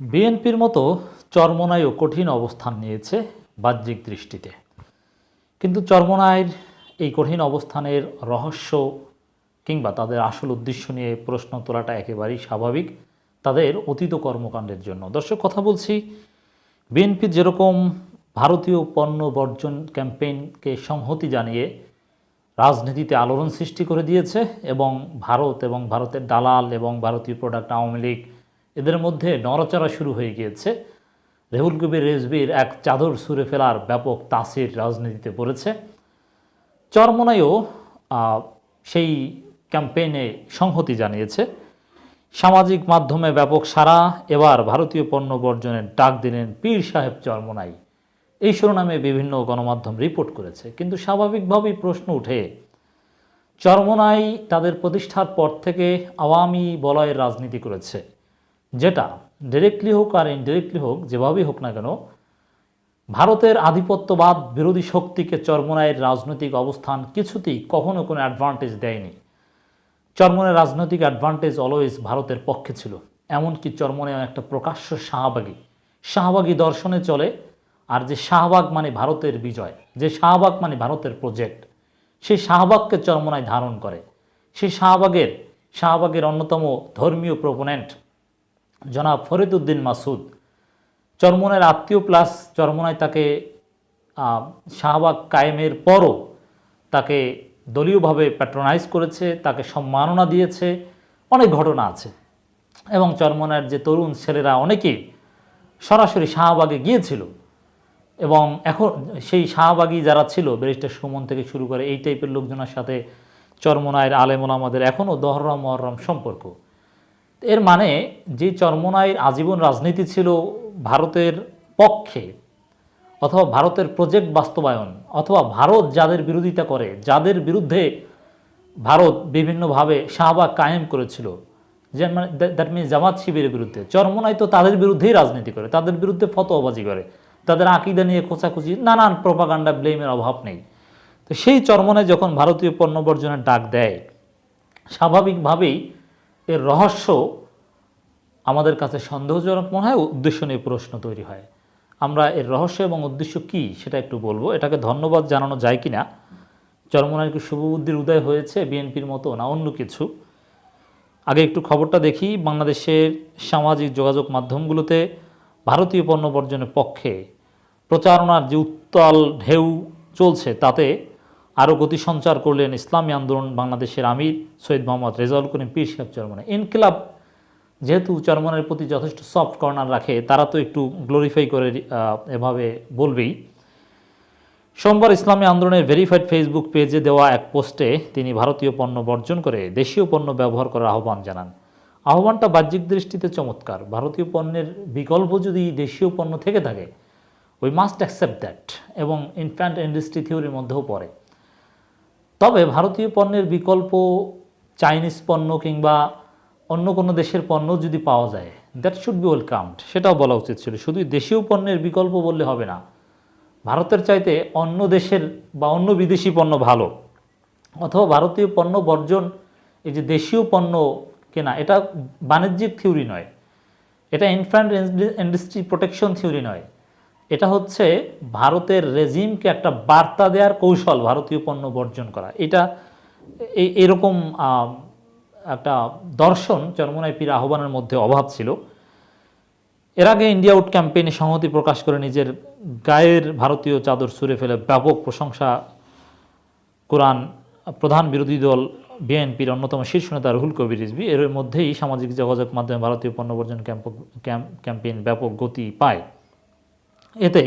বিএনপির মতো চরমনায়ও কঠিন অবস্থান নিয়েছে বাহ্যিক দৃষ্টিতে। কিন্তু চরমনায়ের এই কঠিন অবস্থানের রহস্য কিংবা তাদের আসল উদ্দেশ্য নিয়ে প্রশ্ন তোলাটা একেবারেই স্বাভাবিক তাদের অতীত কর্মকাণ্ডের জন্য। দর্শক, কথা বলছি বিএনপি যেরকম ভারতীয় পণ্য বর্জন ক্যাম্পেইনকে সংহতি জানিয়ে রাজনীতিতে আলোড়ন সৃষ্টি করে দিয়েছে এবং ভারত এবং ভারতের দালাল এবং ভারতীয় প্রোডাক্ট আওয়ামী লীগ এদের মধ্যে নড়াচড়া শুরু হয়ে গিয়েছে। রেহুল কবির রেজবির এক চাদর সুরে ফেলার ব্যাপক তাসির রাজনীতিতে পড়েছে। চরমনাইও সেই ক্যাম্পেইনে সংহতি জানিয়েছে। সামাজিক মাধ্যমে ব্যাপক সারা এবার ভারতীয় পণ্য বর্জনের ডাক দিলেন পীর সাহেব চরমনাই। এই শিরোনামে বিভিন্ন গণমাধ্যম রিপোর্ট করেছে, কিন্তু স্বাভাবিকভাবেই প্রশ্ন উঠে চরমনাই তাদের প্রতিষ্ঠার পর থেকে আওয়ামী বলয়ের রাজনীতি করেছে। যেটা ডিরেক্টলি হোক আর ইনডিরেক্টলি হোক, যেভাবেই হোক না কেন, ভারতের আধিপত্যবাদ বিরোধী শক্তিকে চরমনাইয়ের রাজনৈতিক অবস্থান কিছুতেই কখনো কোনো অ্যাডভান্টেজ দেয়নি। চরমনের রাজনৈতিক অ্যাডভান্টেজ অলওয়েজ ভারতের পক্ষে ছিল। এমনকি চরমনে একটা প্রকাশ্য শাহবাগী। শাহবাগী দর্শনে চলে, আর যে শাহবাগ মানে ভারতের বিজয়, যে শাহবাগ মানে ভারতের প্রজেক্ট সেই শাহবাগকে চরমনায় ধারণ করে। সেই শাহবাগের শাহবাগের অন্যতম ধর্মীয় প্রোপোনেন্ট জনাব ফরিদউদ্দিন মাসুদ চরমনের আত্মীয় প্লাস চরমনায় তাকে শাহবাগ কায়েমের পরও তাকে দলীয়ভাবে প্যাট্রোনাইজ করেছে, তাকে সম্মাননা দিয়েছে, অনেক ঘটনা আছে। এবং চরমনের যে তরুণ ছেলেরা অনেকে সরাসরি শাহবাগে গিয়েছিল এবং এখন সেই শাহবাগী যারা ছিল, ব্যারিস্টার সুমন থেকে শুরু করে এই টাইপের লোকজনের সাথে চরমনায়ের আলেমুল আমাদের এখনও দহরম মহরম সম্পর্ক। এর মানে যে চরমনায়ের আজীবন রাজনীতি ছিল ভারতের পক্ষে অথবা ভারতের প্রজেক্ট বাস্তবায়ন অথবা ভারত যাদের বিরোধিতা করে, যাদের বিরুদ্ধে ভারত বিভিন্নভাবে শাহবাগ কায়েম করেছিল, যে মানে দ্যাট মিনস জামাত শিবিরের বিরুদ্ধে। চরমনাই তো তাদের বিরুদ্ধেই রাজনীতি করে, তাদের বিরুদ্ধে ফতোয়াবাজি করে, তাদের আকিদা নিয়ে খোঁচাখুচি, নানান প্রপাগান্ডা ব্লেমের অভাব নেই। তো সেই চরমনায় যখন ভারতীয় পণ্য বর্জনের ডাক দেয়, স্বাভাবিকভাবেই এর রহস্য আমাদের কাছে সন্দেহজনক মনে হয়, উদ্দেশ্য নিয়ে প্রশ্ন তৈরি হয়। আমরা এর রহস্য এবং উদ্দেশ্য কি সেটা একটু বলব। এটাকে ধন্যবাদ জানানো যায় কি না চরমনার কি শুভবুদ্ধির উদয় হয়েছে বিএনপির মতো না অন্য কিছু? আগে একটু খবরটা দেখি, বাংলাদেশের সামাজিক যোগাযোগ মাধ্যমগুলোতে ভারতীয় পণ্য বর্জনের পক্ষে প্রচারণার যে উত্তাল ঢেউ চলছে, তাতে আরও গতি সঞ্চার করলেন ইসলামী আন্দোলন বাংলাদেশের আমির সৈয়দ মোহাম্মদ রেজাউল করিম পীর সাহেব চরমনে ইনকিলাব যেহেতু চরমনের প্রতি যথেষ্ট সফট কর্নার রাখে, তারা তো একটু গ্লোরিফাই করে এভাবে বলবেই। সোমবার ইসলামী আন্দোলনের ভেরিফাইড ফেসবুক পেজে দেওয়া এক পোস্টে তিনি ভারতীয় পণ্য বর্জন করে দেশীয় পণ্য ব্যবহার করার আহ্বান জানান। আহ্বানটা বাহ্যিক দৃষ্টিতে চমৎকার। ভারতীয় পণ্যের বিকল্প যদি দেশীয় পণ্য থেকে থাকে উই মাস্ট অ্যাকসেপ্ট দ্যাট এবং ইনফ্যান্ট ইন্ডাস্ট্রি থিওরির মধ্যেও পড়ে। তবে ভারতীয় পণ্যের বিকল্প চাইনিজ পণ্য কিংবা অন্য কোনো দেশের পণ্য যদি পাওয়া যায় দ্যাট শুড বি ওয়েলকামড সেটাও বলা উচিত ছিল। শুধু দেশীয় পণ্যের বিকল্প বললে হবে না। ভারতের চাইতে অন্য দেশের বা অন্য বিদেশি পণ্য ভালো। অথবা ভারতীয় পণ্য বর্জন, এই যে দেশীয় পণ্য কেনা, এটা বাণিজ্যিক থিওরি নয়। এটা ইনফ্যান্ট ইন্ডাস্ট্রি প্রোটেকশন থিওরি নয়। এটা হচ্ছে ভারতের রেজিমকে একটা বার্তা দেওয়ার কৌশল ভারতীয় পণ্য বর্জন করা। এটা এরকম একটা দর্শন চরমনাই পীর আহ্বানের মধ্যে অভাব ছিল। এর আগে ইন্ডিয়া আউট ক্যাম্পেইনে সংহতি প্রকাশ করে নিজের গায়ের ভারতীয় চাদর সুরে ফেলে ব্যাপক প্রশংসা কোরআন প্রধান বিরোধী দল বিএনপির অন্যতম শীর্ষ নেতা রুহুল কবির রিজবি এর মধ্যেই সামাজিক যোগাযোগ মাধ্যমে ভারতীয় পণ্য বর্জন ক্যাম্প- ক্যাম্পেইন ব্যাপক গতি পায়। এতে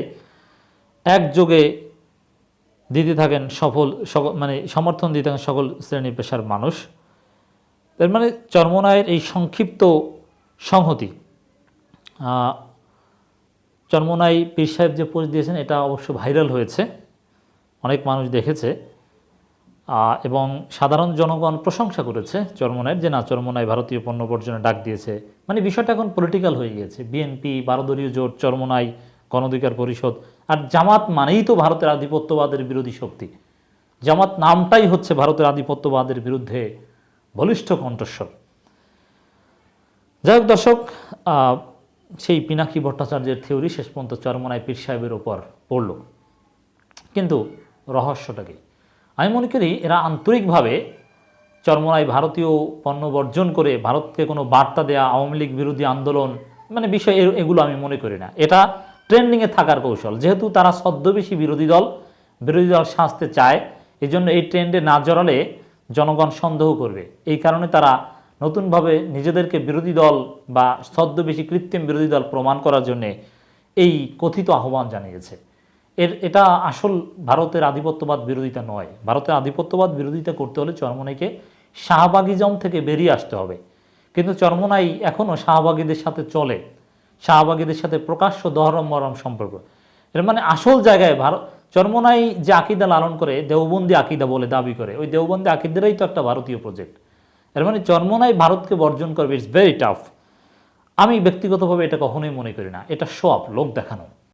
একযোগে দিতে থাকেন সফল মানে সমর্থন দিতে থাকেন সকল শ্রেণি পেশার মানুষ। এর মানে চর্মনায়ের এই সংক্ষিপ্ত সংহতি চর্মনাই পীর সাহেব যে পোস্ট দিয়েছেন, এটা অবশ্য ভাইরাল হয়েছে, অনেক মানুষ দেখেছে এবং সাধারণ জনগণ প্রশংসা করেছে চরমনায়ের যে না, চরমনায় ভারতীয় পণ্য বর্জনের ডাক দিয়েছে। মানে বিষয়টা এখন পলিটিক্যাল হয়ে গিয়েছে। বিএনপি, বারোদলীয় জোট চরমনাই গণঅধিকার পরিষদ। আর জামাত মানেই তো ভারতের আধিপত্যবাদের বিরোধী শক্তি। জামাত নামটাই হচ্ছে ভারতের আধিপত্যবাদের বিরুদ্ধে বলিষ্ঠ কণ্ঠস্বর। যাই হোক দর্শক সেই পিনাকি ভট্টাচার্যের থিওরি শেষ পর্যন্ত চরমনায় পীর সাহেবের ওপর পড়ল। কিন্তু রহস্যটা কি? আমি মনে করি এরা আন্তরিকভাবে চরমনায় ভারতীয় পণ্য বর্জন করে ভারতকে কোনো বার্তা দেয়া, আওয়ামী লীগ বিরোধী আন্দোলন মানে বিষয় এগুলো আমি মনে করি না। এটা ট্রেন্ডিংয়ে থাকার কৌশল। যেহেতু তারা ছদ্মবেশী বিরোধী দল বিরোধী দল সাজতে চায় এই জন্য এই ট্রেন্ডে না জড়ালে জনগণ সন্দেহ করবে। এই কারণে তারা নতুনভাবে নিজেদেরকে বিরোধী দল বা সদ্যবেশি কৃত্রিম বিরোধী দল প্রমাণ করার জন্যে এই কথিত আহ্বান জানিয়েছে। এর, এটা আসল ভারতের আধিপত্যবাদ বিরোধিতা নয়। ভারতের আধিপত্যবাদ বিরোধিতা করতে হলে চরমনাইকে শাহবাগিজম থেকে বেরিয়ে আসতে হবে। কিন্তু চরমনাই এখনও শাহবাগীদের সাথে চলে। শাহবাগীদের সাথে প্রকাশ্য দহরম মরম সম্পর্ক। এর মানে আসল জায়গায় ভারত চর্মনাই যে আকিদা লালন করে, দেওবন্দি আকিদা বলে দাবি করে, ওই দেওবন্দি আকিদারাই তো একটা ভারতীয় প্রজেক্ট এর মানে চর্মনাই ভারতকে বর্জন করবে ইটস ভেরি টাফ আমি ব্যক্তিগতভাবে এটা কখনোই মনে করি না। এটা সব, লোক দেখানো।